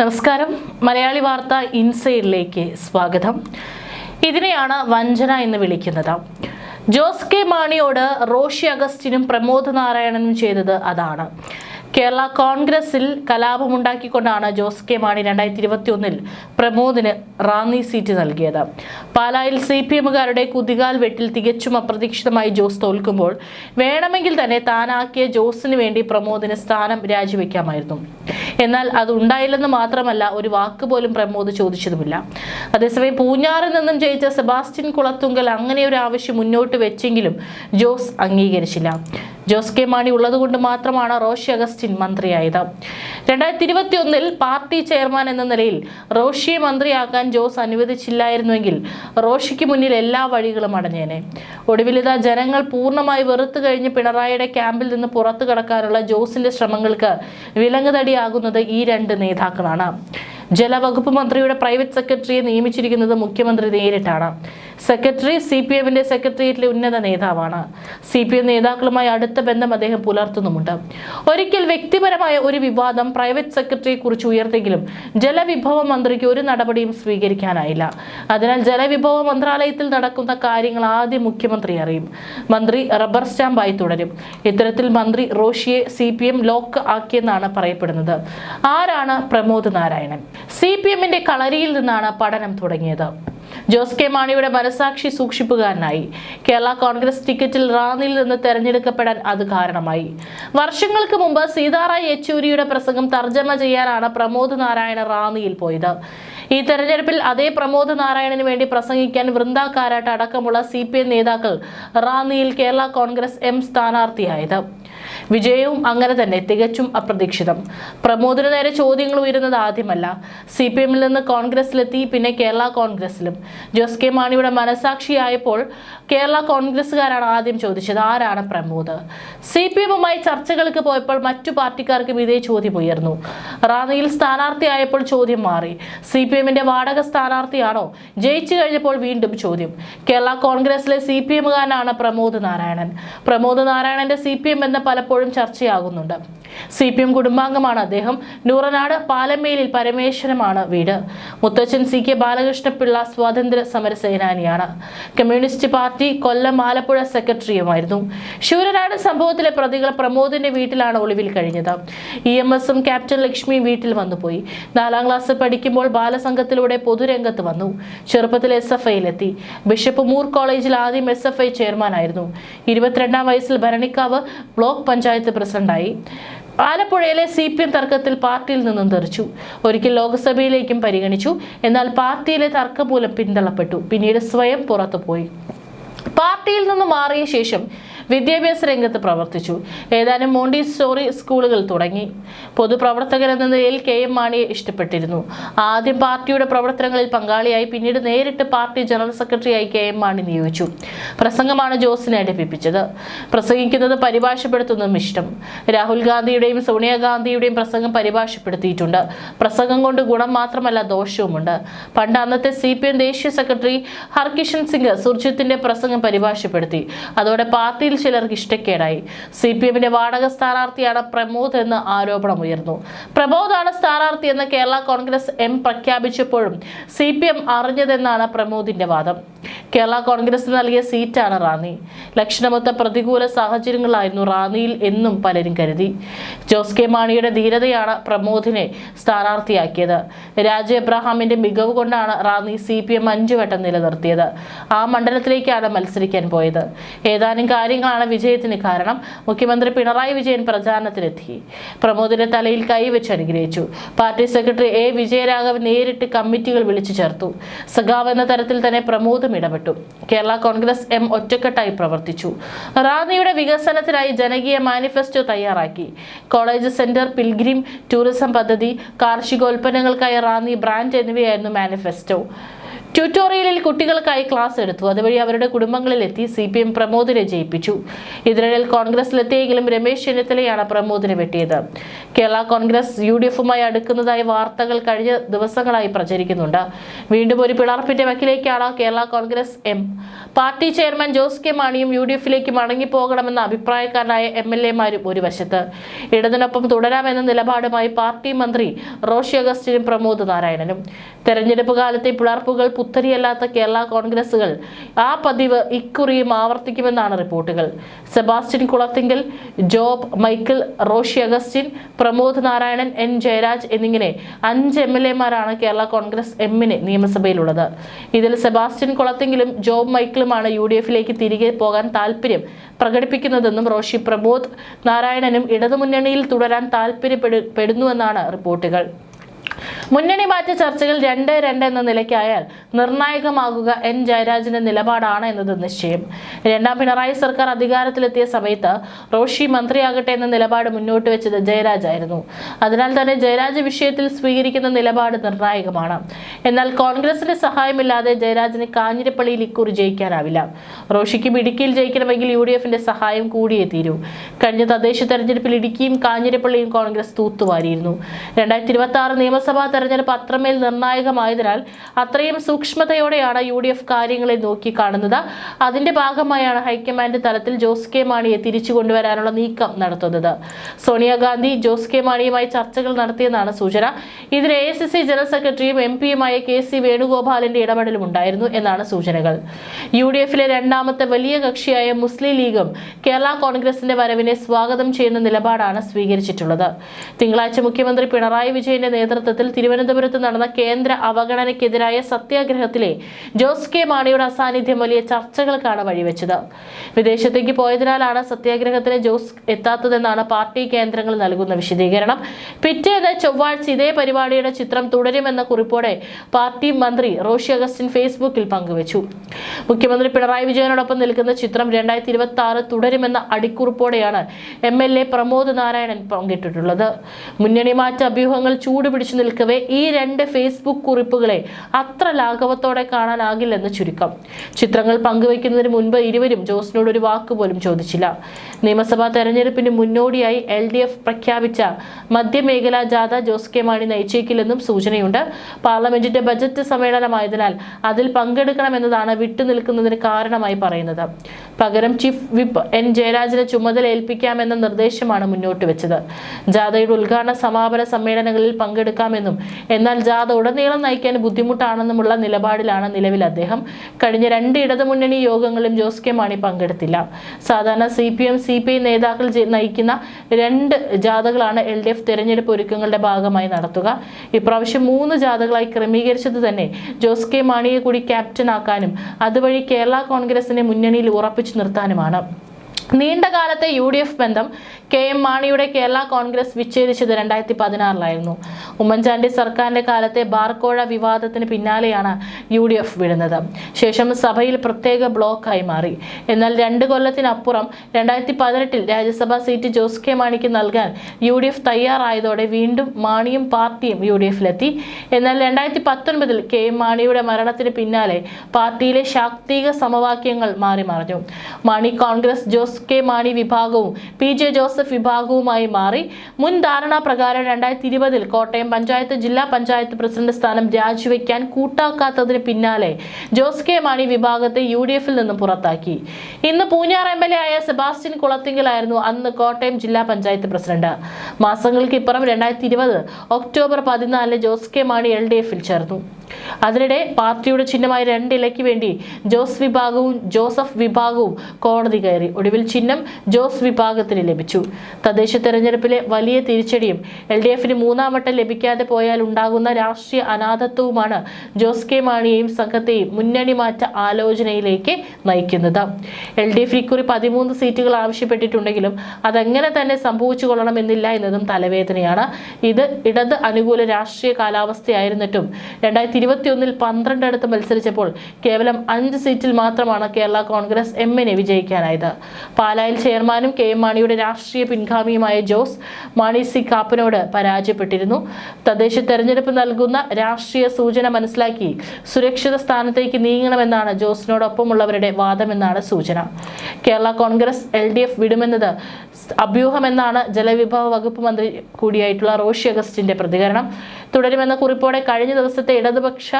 നമസ്കാരം. മലയാളി വാർത്ത ഇൻസൈഡിലേക്ക് സ്വാഗതം. ഇതിനെയാണ് വഞ്ചന എന്ന് വിളിക്കുന്നത്. ജോസ് കെ മാണിയോട് റോഷി അഗസ്റ്റിനും പ്രമോദ് നാരായണനും ചെയ്തത് അതാണ്. കേരള കോൺഗ്രസിൽ കലാപമുണ്ടാക്കിക്കൊണ്ടാണ് ജോസ് കെ മാണി രണ്ടായിരത്തി ഇരുപത്തി ഒന്നിൽ പ്രമോദിന് റാന്നി സീറ്റ് നൽകിയത്. പാലായിൽ സി പി എമ്മുകാരുടെ കുതികാൽ വെട്ടിൽ തികച്ചും അപ്രതീക്ഷിതമായി ജോസ് തോൽക്കുമ്പോൾ വേണമെങ്കിൽ തന്നെ താനാക്കിയ ജോസിന് വേണ്ടി പ്രമോദിന് സ്ഥാനം രാജിവെക്കാമായിരുന്നു. എന്നാൽ അത് ഉണ്ടായില്ലെന്ന് മാത്രമല്ല ഒരു വാക്ക് പോലും പ്രമോദ് ചോദിച്ചതുമില്ല. അതേസമയം പൂഞ്ഞാറിൽ നിന്നും ജയിച്ച സെബാസ്റ്റ്യൻ കുളത്തുങ്കൽ അങ്ങനെ ഒരു ആവശ്യം മുന്നോട്ട് വെച്ചെങ്കിലും ജോസ് അംഗീകരിച്ചില്ല. ജോസ് കെ മാണി ഉള്ളതുകൊണ്ട് മാത്രമാണ് റോഷി അഗസ്റ്റിൻ മന്ത്രിയായത്. രണ്ടായിരത്തി ഇരുപത്തി ഒന്നിൽ പാർട്ടി ചെയർമാൻ എന്ന നിലയിൽ റോഷിയെ മന്ത്രിയാക്കാൻ ജോസ് അനുവദിച്ചില്ലായിരുന്നുവെങ്കിൽ റോഷിക്ക് മുന്നിൽ എല്ലാ വഴികളും അടഞ്ഞേനെ. ഒടുവിലിത ജനങ്ങൾ പൂർണമായി വെറുത്തു കഴിഞ്ഞ് പിണറായിയുടെ ക്യാമ്പിൽ നിന്ന് പുറത്തു കടക്കാനുള്ള ജോസിന്റെ ശ്രമങ്ങൾക്ക് വിലങ്ങുതടിയാകുന്നത് ഈ രണ്ട് നേതാക്കളാണ്. ജലവകുപ്പ് മന്ത്രിയുടെ പ്രൈവറ്റ് സെക്രട്ടറിയെ നിയമിച്ചിരിക്കുന്നത് മുഖ്യമന്ത്രി നേരിട്ടാണ്. സെക്രട്ടറി സി പി എമ്മിന്റെ സെക്രട്ടേറിയറ്റിലെ ഉന്നത നേതാവാണ്. സി പി എം നേതാക്കളുമായി അടുത്ത ബന്ധം അദ്ദേഹം പുലർത്തുന്നുമുണ്ട്. ഒരിക്കൽ വ്യക്തിപരമായ ഒരു വിവാദം പ്രൈവറ്റ് സെക്രട്ടറിയെ കുറിച്ച് ഉയർത്തിയെങ്കിലും ജലവിഭവ മന്ത്രിക്ക് ഒരു നടപടിയും സ്വീകരിക്കാനായില്ല. അതിനാൽ ജലവിഭവ മന്ത്രാലയത്തിൽ നടക്കുന്ന കാര്യങ്ങൾ ആദ്യം മുഖ്യമന്ത്രി അറിയും. മന്ത്രി റബ്ബർ സ്റ്റാമ്പായി തുടരും. ഇത്തരത്തിൽ മന്ത്രി റോഷിയെ സി പി എം ലോക്ക് ആക്കിയെന്നാണ് പറയപ്പെടുന്നത്. ആരാണ് പ്രമോദ് നാരായണൻ? സി പി എമ്മിന്റെ കളരിയിൽ നിന്നാണ് പഠനം തുടങ്ങിയത്. ജോസ് കെ മാണിയുടെ മനസാക്ഷി സൂക്ഷിപ്പുകാരനായി. കേരള കോൺഗ്രസ് ടിക്കറ്റിൽ റാന്നിയിൽ നിന്ന് തെരഞ്ഞെടുക്കപ്പെടാൻ അത് കാരണമായി. വർഷങ്ങൾക്ക് മുമ്പ് സീതാറായ് യെച്ചൂരിയുടെ പ്രസംഗം തർജമ ചെയ്യാനാണ് പ്രമോദ് നാരായണ റാന്നിയിൽ പോയത്. ഈ തെരഞ്ഞെടുപ്പിൽ അതേ പ്രമോദ് നാരായണന് വേണ്ടി പ്രസംഗിക്കാൻ വൃന്ദ കാരാട്ട് അടക്കമുള്ള സി നേതാക്കൾ റാന്നിയിൽ കേരള കോൺഗ്രസ് എം സ്ഥാനാർത്ഥിയായത്. വിജയവും അങ്ങനെ തന്നെ തികച്ചും അപ്രതീക്ഷിതം. പ്രമോദിന് നേരെ ചോദ്യങ്ങൾ ഉയരുന്നത് ആദ്യമല്ല. സി പി എമ്മിൽ നിന്ന് കോൺഗ്രസിലെത്തി പിന്നെ കേരള കോൺഗ്രസിലും. ജോസ് കെ മാണിയുടെ മനസാക്ഷിയായപ്പോൾ കേരള കോൺഗ്രസ്സുകാരാണ് ആദ്യം ചോദിച്ചത്. ആരാണ് പ്രമോദ്? സി പി എമ്മുമായി ചർച്ചകൾക്ക് പോയപ്പോൾ മറ്റു പാർട്ടിക്കാർക്കും ഇതേ ചോദ്യം ഉയർന്നു. റാന്നിയിൽ സ്ഥാനാർത്ഥിയായപ്പോൾ ചോദ്യം മാറി. സി പി എമ്മിന്റെ വാടക സ്ഥാനാർത്ഥിയാണോ? ജയിച്ചു കഴിഞ്ഞപ്പോൾ വീണ്ടും ചോദ്യം. കേരള കോൺഗ്രസിലെ സി പി എമ്മുകാരനാണ് പ്രമോദ് നാരായണൻ. പ്രമോദ് നാരായണന്റെ സി പി എം എന്ന് പലപ്പോഴും ചർച്ചയാകുന്നുണ്ട്. സി പി എം കുടുംബാംഗമാണ് അദ്ദേഹം. നൂറനാട് പാലമേലിൽ പരമേശ്വരമാണ് വീട്. മുത്തച്ഛൻ സി കെ ബാലകൃഷ്ണപിള്ള സ്വാതന്ത്ര്യ സമര സേനാനിയാണ് കമ്മ്യൂണിസ്റ്റ് പാർട്ടി കൊല്ലം ആലപ്പുഴ സെക്രട്ടറിയുമായിരുന്നു. ശൂരനാട് സംഭവത്തിലെ പ്രതികൾ പ്രമോദിന്റെ വീട്ടിലാണ് ഒളിവിൽ കഴിഞ്ഞത്. ഇ എം എസും ക്യാപ്റ്റൻ ലക്ഷ്മിയും വീട്ടിൽ വന്നുപോയി. നാലാം ക്ലാസ് പഠിക്കുമ്പോൾ ബാലസംഘത്തിലൂടെ പൊതുരംഗത്ത് വന്നു. ചെറുപ്പത്തിൽ എസ് എഫ് ഐയിലെത്തി. ബിഷപ്പ് മൂർ കോളേജിൽ ആദ്യം എസ് എഫ് ഐ ചെയർമാനായിരുന്നു. ഇരുപത്തിരണ്ടാം വയസ്സിൽ ഭരണിക്കാവ് ബ്ലോക്ക് പഞ്ചായത്ത് പ്രസിഡന്റായി. ആലപ്പുഴയിലെ സി പി എം തർക്കത്തിൽ പാർട്ടിയിൽ നിന്നും തെറിച്ചു. ഒരിക്കൽ ലോക്സഭയിലേക്കും പരിഗണിച്ചു. എന്നാൽ പാർട്ടിയിലെ തർക്കം മൂലം പിന്തള്ളപ്പെട്ടു. പിന്നീട് സ്വയം പുറത്തുപോയി. പാർട്ടിയിൽ നിന്ന് മാറിയ ശേഷം വിദ്യാഭ്യാസ രംഗത്ത് പ്രവർത്തിച്ചു. ഏതാനും മോണ്ടിസ്റ്റോറി സ്കൂളുകൾ തുടങ്ങി. പൊതുപ്രവർത്തകർ എന്ന നിലയിൽ കെ എം മാണിയെ ഇഷ്ടപ്പെട്ടിരുന്നു. ആദ്യം പാർട്ടിയുടെ പ്രവർത്തനങ്ങളിൽ പങ്കാളിയായി പിന്നീട് നേരിട്ട് പാർട്ടി ജനറൽ സെക്രട്ടറിയായി കെ എം മാണി നിയോഗിച്ചു. പ്രസംഗമാണ് ജോസിനെ അടുപ്പിപ്പിച്ചത്. പ്രസംഗിക്കുന്നത് പരിഭാഷപ്പെടുത്തുന്നതും ഇഷ്ടം. രാഹുൽ ഗാന്ധിയുടെയും സോണിയാഗാന്ധിയുടെയും പ്രസംഗം പരിഭാഷപ്പെടുത്തിയിട്ടുണ്ട്. പ്രസംഗം കൊണ്ട് ഗുണം മാത്രമല്ല ദോഷവുമുണ്ട്. പണ്ട് അന്നത്തെ സി പി എം ദേശീയ സെക്രട്ടറി ഹർകിഷൻ സിംഗ് സുർജിത്തിന്റെ പ്രസംഗം പരിഭാഷപ്പെടുത്തി. അതോടെ പാർട്ടിയിൽ ചിലർക്ക് ഇഷ്ടക്കേടായി. സി പി എമ്മിന്റെ വാടക സ്ഥാനാർത്ഥിയാണ് പ്രമോദ് എന്ന് ആരോപണം ഉയർന്നു. പ്രമോദാണ് സ്ഥാനാർത്ഥി എന്ന് കേരള കോൺഗ്രസ് എം പ്രഖ്യാപിച്ചപ്പോഴും സി പി എം അറിഞ്ഞതെന്നാണ് പ്രമോദിന്റെ വാദം. കേരള കോൺഗ്രസ് നൽകിയ സീറ്റാണ് റാന്നി. ലക്ഷണമൊത്ത പ്രതികൂല സാഹചര്യങ്ങളായിരുന്നു റാന്നിയിൽ എന്നും പലരും കരുതി. ജോസ് കെ മാണിയുടെ ധീരതയാണ് പ്രമോദിനെ സ്ഥാനാർത്ഥിയാക്കിയത്. രാജ എബ്രഹാമിന്റെ മികവ് കൊണ്ടാണ് റാന്നി സി പി എം അഞ്ചു വട്ടം നിലനിർത്തിയത്. ആ മണ്ഡലത്തിലേക്കാണ് മത്സരിക്കാൻ പോയത്. ഏതാനും കാര്യങ്ങളാണ് വിജയത്തിന് കാരണം. മുഖ്യമന്ത്രി പിണറായി വിജയൻ പ്രചാരണത്തിനെത്തി പ്രമോദിന്റെ തലയിൽ കൈവച്ച് അനുഗ്രഹിച്ചു. പാർട്ടി സെക്രട്ടറി എ വിജയരാഘവൻ നേരിട്ട് കമ്മിറ്റികൾ വിളിച്ചു ചേർത്തു. സഖാവ് എന്ന തരത്തിൽ തന്നെ പ്രമോദും ഇടപെട്ടു. കേരള കോൺഗ്രസ് എം ഒറ്റക്കെട്ടായി പ്രവർത്തിച്ചു. റാന്നിയുടെ വികസനത്തിനായി ജനകീയ മാനിഫെസ്റ്റോ തയ്യാറാക്കി. കോളേജ് സെന്റർ പിൽഗ്രിം ടൂറിസം പദ്ധതി കാർഷികോൽപ്പന്നങ്ങൾക്കായി റാന്നി ബ്രാൻഡ് എന്നിവയായിരുന്നു മാനിഫെസ്റ്റോ. ട്യൂട്ടോറിയലിൽ കുട്ടികൾക്കായി ക്ലാസ് എടുത്തു. അതുവഴി അവരുടെ കുടുംബങ്ങളിലെത്തി സി പി എം പ്രമോദിനെ ജയിപ്പിച്ചു. ഇതിനിടയിൽ കോൺഗ്രസിലെത്തിയെങ്കിലും രമേശ് ചെന്നിത്തലയാണ് പ്രമോദിനെ വെട്ടിയത്. കേരള കോൺഗ്രസ് യു ഡി എഫുമായി അടുക്കുന്നതായി വാർത്തകൾ കഴിഞ്ഞ ദിവസങ്ങളായി പ്രചരിക്കുന്നുണ്ട്. വീണ്ടും ഒരു പിളർപ്പിന്റെ വക്കിലേക്കാണ് Kerala Congress M. Party chairman Jose K മാണിയും U D എഫിലേക്ക് മടങ്ങിപ്പോകണമെന്ന അഭിപ്രായക്കാരനായ എം എൽ എമാരും ഒരു വശത്ത്. ഇടതിനൊപ്പം തുടരാമെന്ന നിലപാടുമായി പാർട്ടി മന്ത്രി റോഷി അഗസ്റ്റിനും പ്രമോദ് നാരായണനും. തെരഞ്ഞെടുപ്പ് കാലത്തെ പിളർപ്പുകൾ പുത്തരിയല്ലാത്ത കേരള കോൺഗ്രസുകൾ ആ പതിവ് ഇക്കുറിയും ആവർത്തിക്കുമെന്നാണ് റിപ്പോർട്ടുകൾ. സെബാസ്റ്റ്യൻ കുളത്തിങ്കൽ ജോബ് മൈക്കിൾ റോഷി അഗസ്റ്റിൻ പ്രമോദ് നാരായണൻ എൻ ജയരാജ് എന്നിങ്ങനെ അഞ്ച് എം എൽ എമാരാണ് കേരള കോൺഗ്രസ് എമ്മിന് നിയമസഭയിലുള്ളത്. ഇതിൽ സെബാസ്റ്റ്യൻ കുളത്തിങ്കിലും ജോബ് മൈക്കിളുമാണ് യു ഡി എഫിലേക്ക് തിരികെ പോകാൻ താല്പര്യം പ്രകടിപ്പിക്കുന്നതെന്നും റോഷി പ്രമോദ് നാരായണനും ഇടതുമുന്നണിയിൽ തുടരാൻ താല്പര്യപ്പെടുന്നുവെന്നാണ് റിപ്പോർട്ടുകൾ. മുന്നണി മാറ്റ ചർച്ചകൾ രണ്ട് രണ്ട് എന്ന നിലയ്ക്കായാൽ നിർണായകമാകുക എൻ ജയരാജന്റെ നിലപാടാണ് എന്നത് നിശ്ചയം. രണ്ടാം പിണറായി സർക്കാർ അധികാരത്തിലെത്തിയ സമയത്ത് റോഷി മന്ത്രിയാകട്ടെ എന്ന നിലപാട് മുന്നോട്ട് വെച്ചത് ജയരാജ് ആയിരുന്നു അതിനാൽ തന്നെ ജയരാജ് വിഷയത്തിൽ സ്വീകരിക്കുന്ന നിലപാട് നിർണായകമാണ്. എന്നാൽ കോൺഗ്രസിന്റെ സഹായമില്ലാതെ ജയരാജന് കാഞ്ഞിരപ്പള്ളിയിൽ ഇക്കുറി ജയിക്കാനാവില്ല. റോഷിക്കും ഇടുക്കിയിൽ ജയിക്കണമെങ്കിൽ യു ഡി എഫിന്റെ സഹായം കൂടിയേ തീരൂ. കഴിഞ്ഞ തദ്ദേശ തെരഞ്ഞെടുപ്പിൽ ഇടുക്കിയും കാഞ്ഞിരപ്പള്ളിയും കോൺഗ്രസ് തൂത്തുവാരിയിരുന്നു. രണ്ടായിരത്തി ഇരുപത്തി ആറ് നിയമസഭാ തെരഞ്ഞെടുപ്പ് അത്രമേൽ നിർണായകമായതിനാൽ അത്രയും സൂക്ഷ്മതയോടെയാണ് യു ഡി എഫ് കാര്യങ്ങളെ നോക്കി കാണുന്നത് അതിന്റെ ഭാഗമായാണ് ഹൈക്കമാൻഡ് തലത്തിൽ ജോസ് കെ മാണിയെ തിരിച്ചു കൊണ്ടുവരാനുള്ള നീക്കം നടത്തുന്നത്. സോണിയാഗാന്ധി ജോസ് കെ മാണിയുമായി ചർച്ചകൾ നടത്തിയെന്നാണ് സൂചന. ഇതിൽ എ സി സി ജനറൽ സെക്രട്ടറിയും എം പിയുമായ കെ സി വേണുഗോപാലിന്റെ ഇടപെടലും ഉണ്ടായിരുന്നു എന്നാണ് സൂചനകൾ. യു ഡി എഫിലെ രണ്ടാമത്തെ വലിയ കക്ഷിയായ മുസ്ലിം ലീഗും കേരള കോൺഗ്രസിന്റെ വരവിനെ സ്വാഗതം ചെയ്യുന്ന നിലപാടാണ് സ്വീകരിച്ചിട്ടുള്ളത്. തിങ്കളാഴ്ച മുഖ്യമന്ത്രി പിണറായി വിജയന്റെ നേതൃത്വത്തിൽ തിരുവനന്തപുരത്ത് നടന്ന കേന്ദ്ര അവഗണനയ്ക്കെതിരായ സത്യാഗ്രഹത്തിലെ ജോസ് കെ മാണിയുടെ അസാന്നിധ്യം വലിയ ചർച്ചകൾക്കാണ് വഴിവെച്ചത്. വിദേശത്തേക്ക് പോയതിനാലാണ് സത്യാഗ്രഹത്തിന് ജോസ് എത്താത്തതെന്നാണ് പാർട്ടി കേന്ദ്രങ്ങൾ നൽകുന്ന വിശദീകരണം. പിറ്റേന്ന് ചൊവ്വാഴ്ച ഇതേ പരിപാടിയുടെ ചിത്രം തുടരുമെന്ന കുറിപ്പോടെ പാർട്ടി മന്ത്രി റോഷി അഗസ്റ്റിൻ ഫേസ്ബുക്കിൽ പങ്കുവച്ചു. മുഖ്യമന്ത്രി പിണറായി വിജയനോടൊപ്പം നിൽക്കുന്ന ചിത്രം രണ്ടായിരത്തി ഇരുപത്തി ആറ് തുടരുമെന്ന അടിക്കുറിപ്പോടെയാണ് M L A Pramod Narayanan പങ്കിട്ടിട്ടുള്ളത്. മുന്നണി മാറ്റ അഭ്യൂഹങ്ങൾ ചൂടുപിടിച്ചു നിൽക്കവേ ഈ രണ്ട് ഫേസ്ബുക്ക് കുറിപ്പുകളെ അത്ര ലാഘവത്തോടെ കാണാനാകില്ലെന്ന് ചുരുക്കം. ചിത്രങ്ങൾ പങ്കുവയ്ക്കുന്നതിന് മുൻപ് ഇരുവരും ജോസിനോട് ഒരു വാക്ക് പോലും ചോദിച്ചില്ല. നിയമസഭാ തെരഞ്ഞെടുപ്പിന് മുന്നോടിയായി എൽ ഡി എഫ് പ്രഖ്യാപിച്ച മധ്യമേഖലാ ജാഥ ജോസ് കെ മാണി നയിച്ചേക്കില്ലെന്നും സൂചനയുണ്ട്. പാർലമെന്റിന്റെ ബജറ്റ് സമ്മേളനമായതിനാൽ അതിൽ പങ്കെടുക്കണമെന്നതാണ് വിട്ടുനിൽക്കുന്നതിന് കാരണമായി പറയുന്നത്. പകരം ചീഫ് വിപ്പ് എൻ ജയരാജിനെ ചുമതല ഏൽപ്പിക്കാമെന്ന നിർദ്ദേശമാണ് മുന്നോട്ട് വെച്ചത് ജാഥയുടെ ഉദ്ഘാടന സമാപന സമ്മേളനങ്ങളിൽ പങ്കെടുക്കാമെന്നും എന്നാൽ ജാഥ ഉടനീളം നയിക്കാൻ ബുദ്ധിമുട്ടാണെന്നുമുള്ള നിലപാടിലാണ് നിലവിൽ അദ്ദേഹം. കഴിഞ്ഞ രണ്ട് ഇടതുമുന്നണി യോഗങ്ങളിലും ജോസ് കെ മാണി പങ്കെടുത്തില്ല. സാധാരണ C P M C P I നേതാക്കൾ നയിക്കുന്ന രണ്ട് ജാഥകളാണ് എൽ ഡി എഫ് തെരഞ്ഞെടുപ്പ് ഒരുക്കങ്ങളുടെ ഭാഗമായി നടത്തുക. ഇപ്രാവശ്യം മൂന്ന് ജാഥകളായി ക്രമീകരിച്ചത് തന്നെ ജോസ് കെ മാണിയെ കൂടി ക്യാപ്റ്റനാക്കാനും അതുവഴി കേരള കോൺഗ്രസിനെ മുന്നണിയിൽ ഉറപ്പിച്ചു നിർത്താനുമാണ്. നീണ്ട കാലത്തെ യു ഡി എഫ് ബന്ധം കെ എം മാണിയുടെ കേരള കോൺഗ്രസ് വിച്ഛേദിച്ചത് രണ്ടായിരത്തി പതിനാറിലായിരുന്നു ഉമ്മൻചാണ്ടി സർക്കാരിന്റെ കാലത്തെ ബാർക്കോഴ വിവാദത്തിന് പിന്നാലെയാണ് യു ഡി എഫ് വിടുന്നത്. ശേഷം സഭയിൽ പ്രത്യേക ബ്ലോക്കായി മാറി. എന്നാൽ രണ്ട് കൊല്ലത്തിനപ്പുറം രണ്ടായിരത്തി പതിനെട്ടിൽ രാജ്യസഭാ സീറ്റ് ജോസ് കെ മാണിക്ക് നൽകാൻ യു ഡി എഫ് തയ്യാറായതോടെ വീണ്ടും മാണിയും പാർട്ടിയും യു ഡി എഫിലെത്തി. എന്നാൽ രണ്ടായിരത്തി പത്തൊൻപതിൽ കെ എം മാണിയുടെ മരണത്തിന് പിന്നാലെ പാർട്ടിയിലെ ശാക്തിക സമവാക്യങ്ങൾ മാറി മറിഞ്ഞു മാണി കോൺഗ്രസ് ജോസ് കെ മാണി വിഭാഗവും പി ജെ ജോസഫ് വിഭാഗവുമായി മാറി. മുൻ ധാരണാ പ്രകാരം രണ്ടായിരത്തി ഇരുപതിൽ കോട്ടയം പഞ്ചായത്ത് ജില്ലാ പഞ്ചായത്ത് പ്രസിഡന്റ് സ്ഥാനം രാജിവെക്കാൻ കൂട്ടാക്കാത്തതിന് പിന്നാലെ ജോസ് കെ മാണി വിഭാഗത്തെ യു ഡി എഫിൽ നിന്നും പുറത്താക്കി. ഇന്ന് പൂഞ്ഞാർ എം എൽ എ ആയ സെബാസ്റ്റ്യൻ കുളത്തിങ്കലായിരുന്നു അന്ന് കോട്ടയം ജില്ലാ പഞ്ചായത്ത് പ്രസിഡന്റ്. മാസങ്ങൾക്ക് ഇപ്പുറം രണ്ടായിരത്തി ഇരുപത് ഒക്ടോബർ പതിനാലിന് Jose K Mani L D എഫിൽ ചേർന്നു. അതിനിടെ പാർട്ടിയുടെ ചിഹ്നമായ രണ്ടിലയ്ക്ക് വേണ്ടി ജോസ് വിഭാഗവും ജോസഫ് വിഭാഗവും കോടതി കയറി. ഒടുവിൽ ചിഹ്നം ജോസ് വിഭാഗത്തിന് ലഭിച്ചു. തദ്ദേശ തെരഞ്ഞെടുപ്പിലെ വലിയ തിരിച്ചടിയും എൽ ഡി എഫിന് മൂന്നാം വട്ടം ലഭിക്കാതെ പോയാൽ ഉണ്ടാകുന്ന രാഷ്ട്രീയ അനാഥത്വവുമാണ് ജോസ് കെ മാണിയെയും സംഘത്തെയും മുന്നണി മാറ്റ ആലോചനയിലേക്ക് നയിക്കുന്നത്. എൽ ഡി എഫ് ഇക്കുറി പതിമൂന്ന് സീറ്റുകൾ ആവശ്യപ്പെട്ടിട്ടുണ്ടെങ്കിലും അതെങ്ങനെ തന്നെ സംഭവിച്ചു കൊള്ളണമെന്നില്ല എന്നതും തലവേദനയാണ്. ഇത് ഇടത് അനുകൂല രാഷ്ട്രീയ കാലാവസ്ഥയായിരുന്നിട്ടും രണ്ടായിരത്തി ഇരുപത്തിയൊന്നിൽ പന്ത്രണ്ടിടത്ത് മത്സരിച്ചപ്പോൾ കേവലം അഞ്ച് സീറ്റിൽ മാത്രമാണ് കേരള കോൺഗ്രസ് എമ്മിനെ വിജയിക്കാനായത്. പാലായിൽ ചെയർമാനും കെ എം മാണിയുടെ രാഷ്ട്രീയ പിൻഗാമിയുമായ ജോസ് മാണി സി കാപ്പനോട് പരാജയപ്പെട്ടിരുന്നു. തദ്ദേശ തെരഞ്ഞെടുപ്പ് നൽകുന്ന രാഷ്ട്രീയ സൂചന മനസ്സിലാക്കി സുരക്ഷിത സ്ഥാനത്തേക്ക് നീങ്ങണമെന്നാണ് ജോസിനോടൊപ്പമുള്ളവരുടെ വാദമെന്നാണ് സൂചന. Kerala Congress L D F വിടുമെന്നത് അഭ്യൂഹമെന്നാണ് ജലവിഭവ വകുപ്പ് മന്ത്രി കൂടിയായിട്ടുള്ള റോഷി അഗസ്റ്റിന്റെ പ്രതികരണം. തുടരുമെന്ന കുറിപ്പോടെ കഴിഞ്ഞ ദിവസത്തെ ഇടതുപക്ഷ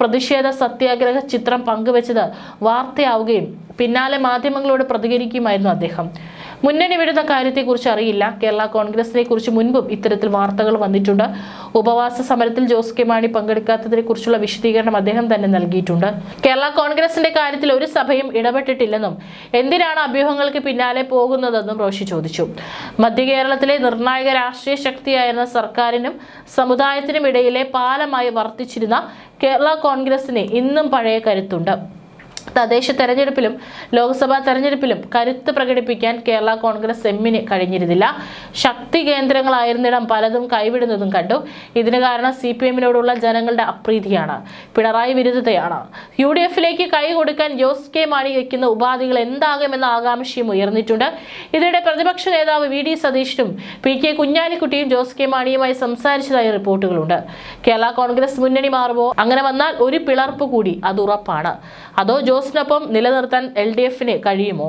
പ്രതിഷേധ സത്യാഗ്രഹ ചിത്രം പങ്കുവച്ചത് വാർത്തയാവുകയും പിന്നാലെ മാധ്യമങ്ങളോട് പ്രതികരിക്കുമായിരുന്നു അദ്ദേഹം. മുന്നണി വിടുന്ന കാര്യത്തെക്കുറിച്ച് അറിയില്ല. കേരള കോൺഗ്രസിനെ കുറിച്ച് മുൻപും ഇത്തരത്തിൽ വാർത്തകൾ വന്നിട്ടുണ്ട്. ഉപവാസ സമരത്തിൽ ജോസ് കെ മാണി പങ്കെടുക്കാത്തതിനെ കുറിച്ചുള്ള വിശദീകരണം അദ്ദേഹം തന്നെ നൽകിയിട്ടുണ്ട്. കേരള കോൺഗ്രസിന്റെ കാര്യത്തിൽ ഒരു സഭയും ഇടപെട്ടിട്ടില്ലെന്നും എന്തിനാണ് അഭ്യൂഹങ്ങൾക്ക് പിന്നാലെ പോകുന്നതെന്നും റോഷി ചോദിച്ചു. മധ്യ കേരളത്തിലെ നിർണായക രാഷ്ട്രീയ ശക്തിയായിരുന്ന സർക്കാരിനും സമുദായത്തിനും ഇടയിലെ പാലമായി വർത്തിച്ചിരുന്ന കേരള കോൺഗ്രസിന് ഇന്നും പഴയ കരുത്തുണ്ട്. തദ്ദേശ തെരഞ്ഞെടുപ്പിലും ലോക്സഭാ തെരഞ്ഞെടുപ്പിലും കരുത്ത് പ്രകടിപ്പിക്കാൻ കേരള കോൺഗ്രസ് എമ്മിന് കഴിഞ്ഞിരുന്നില്ല. ശക്തി കേന്ദ്രങ്ങളായിരുന്നിടം പലതും കൈവിടുന്നതും കണ്ടു. ഇതിന് കാരണം സി പി എമ്മിനോടുള്ള ജനങ്ങളുടെ അപ്രീതിയാണ്. പിണറായി വിരുദ്ധതയാണ്. യു ഡി എഫിലേക്ക് കൈ കൊടുക്കാൻ ജോസ് കെ മാണി വയ്ക്കുന്ന ഉപാധികൾ എന്താകുമെന്ന ആകാംക്ഷയും ഉയർന്നിട്ടുണ്ട്. ഇതിനിടെ പ്രതിപക്ഷ നേതാവ് വി ഡി സതീഷിനും പി കെ കുഞ്ഞാലിക്കുട്ടിയും ജോസ് കെ മാണിയുമായി സംസാരിച്ചതായി റിപ്പോർട്ടുകളുണ്ട്. കേരള കോൺഗ്രസ് മുന്നണി മാറുമോ? അങ്ങനെ വന്നാൽ ഒരു പിളർപ്പ് കൂടി അത് ഉറപ്പാണ്. അതോ ജോസിനൊപ്പം നിലനിർത്താൻ എൽ ഡി എഫിന് കഴിയുമോ?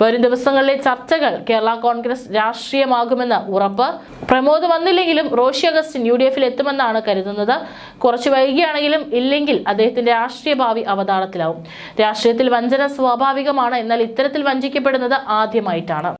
വരും ദിവസങ്ങളിലെ ചർച്ചകൾ കേരള കോൺഗ്രസ് രാഷ്ട്രീയമാകുമെന്ന് ഉറപ്പ്. പ്രമോദ് വന്നില്ലെങ്കിലും റോഷി അഗസ്റ്റിൻ യു ഡി എഫിൽ എത്തുമെന്നാണ് കരുതുന്നത്. കുറച്ച് വൈകിയാണെങ്കിലും ഇല്ലെങ്കിൽ അദ്ദേഹത്തിന്റെ രാഷ്ട്രീയ ഭാവി അവതാളത്തിലാവും. രാഷ്ട്രീയത്തിൽ വഞ്ചന സ്വാഭാവികമാണ് എന്നാൽ ഇത്തരത്തിൽ വഞ്ചിക്കപ്പെടുന്നത് ആദ്യമായിട്ടാണ്.